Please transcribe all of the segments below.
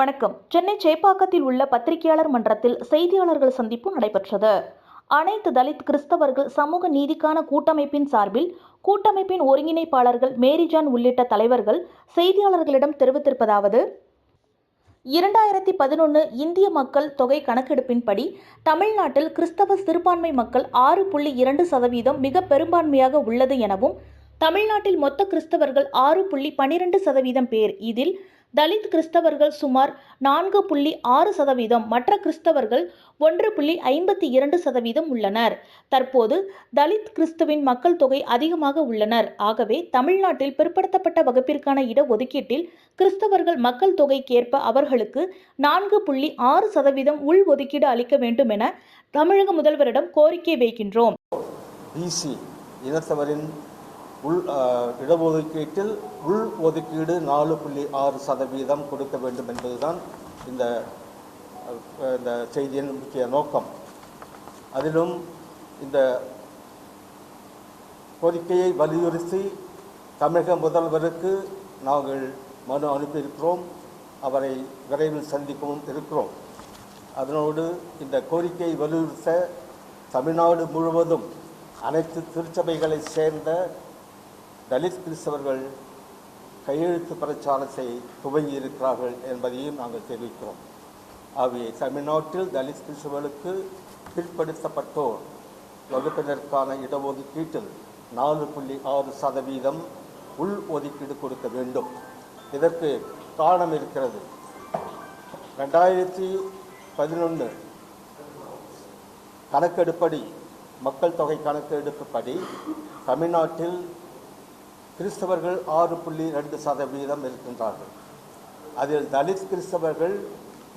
வணக்கம். சென்னை சேப்பாக்கத்தில் உள்ள பத்திரிகையாளர் மன்றத்தில் செய்தியாளர்கள் சந்திப்பு நடைபெற்றது. அனைத்து தலித் கிறிஸ்தவர்கள் சமூக நீதிக்கான கூட்டமைப்பின் சார்பில் கூட்டமைப்பின் ஒருங்கிணைப்பாளர்கள் மேரிஜான் உள்ளிட்ட தலைவர்கள் செய்தியாளர்களிடம் தெரிவித்திருப்பதாவது இரண்டாயிரத்தி பதினொன்று இந்திய மக்கள் தொகை கணக்கெடுப்பின்படி தமிழ்நாட்டில் கிறிஸ்தவ சிறுபான்மை மக்கள் ஆறு புள்ளி இரண்டு சதவீதம் மிக பெரும்பான்மையாக உள்ளது எனவும் தமிழ்நாட்டில் மொத்த கிறிஸ்தவர்கள் ஆறு புள்ளி பனிரெண்டு சதவீதம் பேர் இதில் தலித் கிறிஸ்தவர்கள் சுமார் நான்கு புள்ளி ஆறு சதவீதம். மற்ற கிறிஸ்தவர்கள் ஒன்று புள்ளி ஐம்பத்தி இரண்டு சதவீதம் உள்ளனர். தற்போது தலித் கிறிஸ்துவின் மக்கள் தொகை அதிகமாக உள்ளனர். ஆகவே தமிழ்நாட்டில் பிற்படுத்தப்பட்ட வகுப்பிற்கான இடஒதுக்கீட்டில் கிறிஸ்தவர்கள் மக்கள் தொகைக்கேற்ப அவர்களுக்கு நான்கு புள்ளி ஆறு சதவீதம் உள் ஒதுக்கீடு அளிக்க வேண்டும் என தமிழக முதல்வரிடம் கோரிக்கை வைக்கின்றோம். இனத்தவரின் உள் இடஒதுக்கீட்டில் உள் ஒதுக்கீடு நாலு புள்ளி ஆறு சதவீதம் கொடுக்க வேண்டும் என்பதுதான் இந்த இந்த செய்தியின் முக்கிய நோக்கம். அதிலும் இந்த கோரிக்கையை வலியுறுத்தி தமிழக முதல்வருக்கு நாங்கள் மனு அனுப்பியிருக்கிறோம். அவரை விரைவில் சந்திக்கவும் இருக்கிறோம். அதனோடு இந்த கோரிக்கையை வலியுறுத்த தமிழ்நாடு முழுவதும் அனைத்து திருச்சபைகளைச் சேர்ந்த தலித் கிறிஸ்தவர்கள் கையெழுத்து பிரச்சாரத்தை துவங்கி இருக்கிறார்கள் என்பதையும் நாங்கள் தெரிவிக்கிறோம். ஆகவே தமிழ்நாட்டில் தலித் கிறிஸ்தவர்களுக்கு பிற்படுத்தப்பட்டோர் வகுப்பினருக்கான இடஒதுக்கீட்டில் நாலு புள்ளி ஆறு சதவீதம் உள் ஒதுக்கீடு கொடுக்க வேண்டும். இதற்கு காரணம் இருக்கிறது. ரெண்டாயிரத்தி பதினொன்று கணக்கெடுப்படி மக்கள் தொகை கணக்கெடுப்புப்படி தமிழ்நாட்டில் கிறிஸ்தவர்கள் ஆறு புள்ளி ரெண்டு சதவீதம் இருக்கின்றார்கள். அதில் தலித் கிறிஸ்தவர்கள்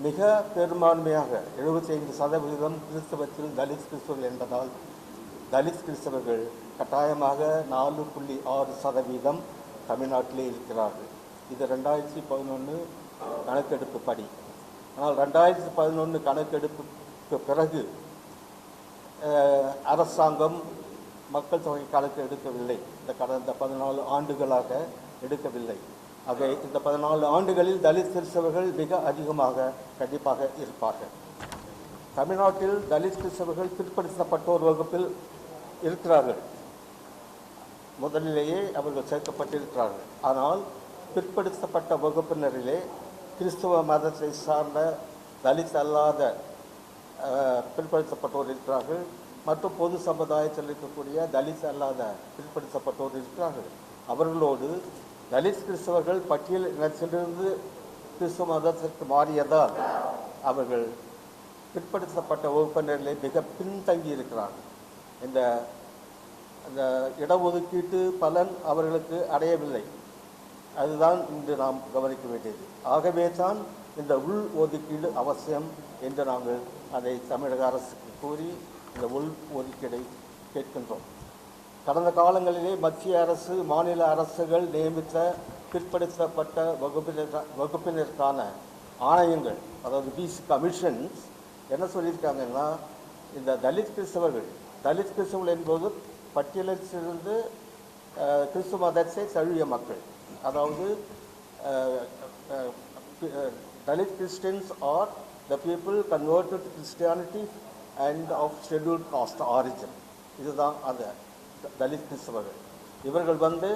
மிக பெரும்பான்மையாக 75% சதவீதம் கிறிஸ்தவத்தில் தலித் கிறிஸ்தவர்கள் என்பதால் தலித் கிறிஸ்தவர்கள் கட்டாயமாக நாலு புள்ளி ஆறு சதவீதம் தமிழ்நாட்டிலே இருக்கிறார்கள். இது ரெண்டாயிரத்தி பதினொன்று கணக்கெடுப்பு படி. ஆனால் ரெண்டாயிரத்தி பதினொன்று கணக்கெடுப்புக்கு பிறகு அரசாங்கம் மக்கள் தொகை கணக்கு எடுக்கவில்லை. இந்த கடந்த பதினாலு ஆண்டுகளாக எடுக்கவில்லை. ஆக இந்த பதினாலு ஆண்டுகளில் தலித் கிறிஸ்தவர்கள் மிக அதிகமாக கண்டிப்பாக இருப்பார்கள். தமிழ்நாட்டில் தலித் கிறிஸ்தவர்கள் பிற்படுத்தப்பட்டோர் வகுப்பில் இருக்கிறார்கள். முதலிலேயே அவர்கள் சேர்க்கப்பட்டிருக்கிறார்கள். ஆனால் பிற்படுத்தப்பட்ட வகுப்பினரிலே கிறிஸ்துவ மதத்தை சார்ந்த தலித் அல்லாத அஹ், பிற்படுத்தப்பட்டோர் இருக்கிறார்கள். மற்றும் பொது சமுதாயத்தில் இருக்கக்கூடிய தலித் அல்லாத பிற்படுத்தப்பட்டோர் இருக்கிறார்கள். அவர்களோடு தலித் கிறிஸ்தவர்கள் பட்டியல் இனத்திலிருந்து கிறிஸ்துவ மதத்திற்கு மாறியதால் அவர்கள் பிற்படுத்தப்பட்ட வகுப்பினரிலே மிக பின்தங்கி இருக்கிறார்கள். இந்த அந்த இடஒதுக்கீட்டு பலன் அவர்களுக்கு அடையவில்லை. அதுதான் இன்று நாம் கவனிக்க வேண்டியது. ஆகவே தான் இந்த உள் ஒதுக்கீடு அவசியம் என்று நாங்கள் அதை தமிழக அரசுக்கு கூறி இந்த உள் ஒதுக்கீடை கேட்கின்றோம். கடந்த காலங்களிலே மத்திய அரசு மாநில அரசுகள் நியமித்த பிற்படுத்தப்பட்ட வகுப்பினர் வகுப்பினருக்கான ஆணையங்கள் அதாவது பிசி கமிஷன்ஸ் என்ன சொல்லியிருக்காங்கன்னா இந்த தலித் கிறிஸ்தவர்கள் தலித் கிறிஸ்தவர்கள் என்பது பட்டியலிலிருந்து அஹ், கிறிஸ்துவ மதத்தை தழுவிய மக்கள். அதாவது Dalit Christians are the people converted Christianity and of scheduled caste origin இதுதான் அந்த த- தலித் மிஸ்ரர்கள் இவர்கள் வந்து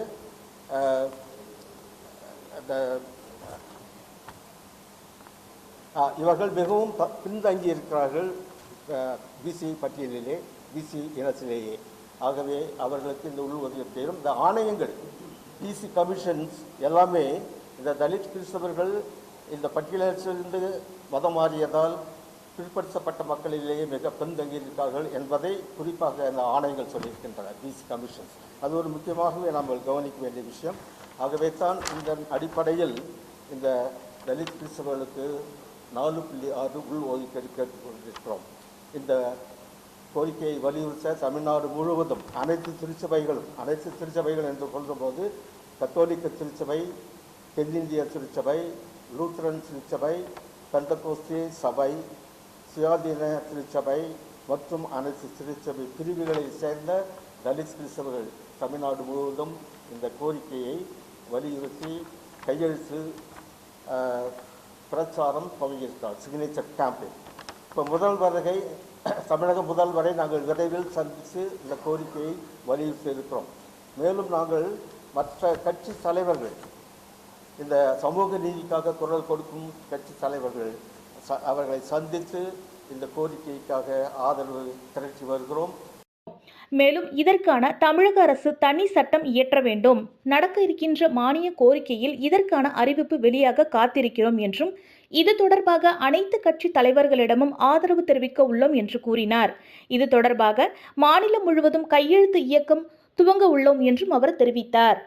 இவர்கள் மிகவும் ப- பின்தங்கி இருக்கிறார்கள் பிசி பட்டியலிலே பிசி இனத்திலேயே. ஆகவே அவர்களுக்கு இந்த உள் ஒதுக்கீடு தேரும் இந்த ஆணையங்கள் பிசி கமிஷன்ஸ் எல்லாமே இந்த தலித் கிறிஸ்தவர்கள் இந்த பட்டியலிருந்து மதம் மாறியதால் பிற்படுத்தப்பட்ட மக்களிலேயே மிக பின்தங்கி இருக்கிறார்கள் என்பதை குறிப்பாக அந்த ஆணையங்கள் சொல்லியிருக்கின்றன பிசி கமிஷன்ஸ் அது ஒரு முக்கியமாகவே நாம் கவனிக்க வேண்டிய விஷயம். ஆகவே தான் இந்த அடிப்படையில் இந்த தலித் கிறிஸ்தவர்களுக்கு நாலு புள்ளி ஆறு உள் ஒதுக்கீடு கேட்டுக்கொண்டிருக்கிறோம் இந்த கோரிக்கையை வலியுறுத்த தமிழ்நாடு முழுவதும் அனைத்து திருச்சபைகளும் அனைத்து திருச்சபைகள் என்று சொல்லும்போது கத்தோலிக்க திருச்சபை தென்னிந்திய திருச்சபை லூத்தரன் திருச்சபை பெந்தகோஸ்தி சபை சுயாதீன திருச்சபை மற்றும் அனைத்து திருச்சபை பிரிவுகளைச் சேர்ந்த தலித் கிறிஸ்தவர்கள் தமிழ்நாடு முழுவதும் இந்த கோரிக்கையை வலியுறுத்தி கையெழுத்து பிரச்சாரம் துவங்கியிருக்கிறார். சிக்னேச்சர் கேம்பெயின் இப்போ முதல் வருகை தமிழக முதல்வரை நாங்கள் விரைவில் சந்தித்து இந்த கோரிக்கையை வலியுறுத்தி இருக்கிறோம். மேலும் நாங்கள் மற்ற கட்சி தலைவர்கள் இந்த சமூக நீதிக்காக குரல் கொடுக்கும் கட்சி தலைவர்கள் அவர்களை சந்தித்து இந்த கோரிக்கைக்காக ஆதரவு திரட்டி வருகிறோம். மேலும் இதற்கான தமிழக அரசு தனி சட்டம் இயற்ற வேண்டும். நடக்க இருக்கின்ற மானிய கோரிக்கையில் இதற்கான அறிவிப்பு வெளியாக காத்திருக்கிறோம் என்றும் இது தொடர்பாக அனைத்து கட்சி தலைவர்களிடமும் ஆதரவு தெரிவிக்க உள்ளோம் என்று கூறினார். இது தொடர்பாக மாநிலம் முழுவதும் கையெழுத்து இயக்கம் துவங்க உள்ளோம் என்றும் அவர் தெரிவித்தார்.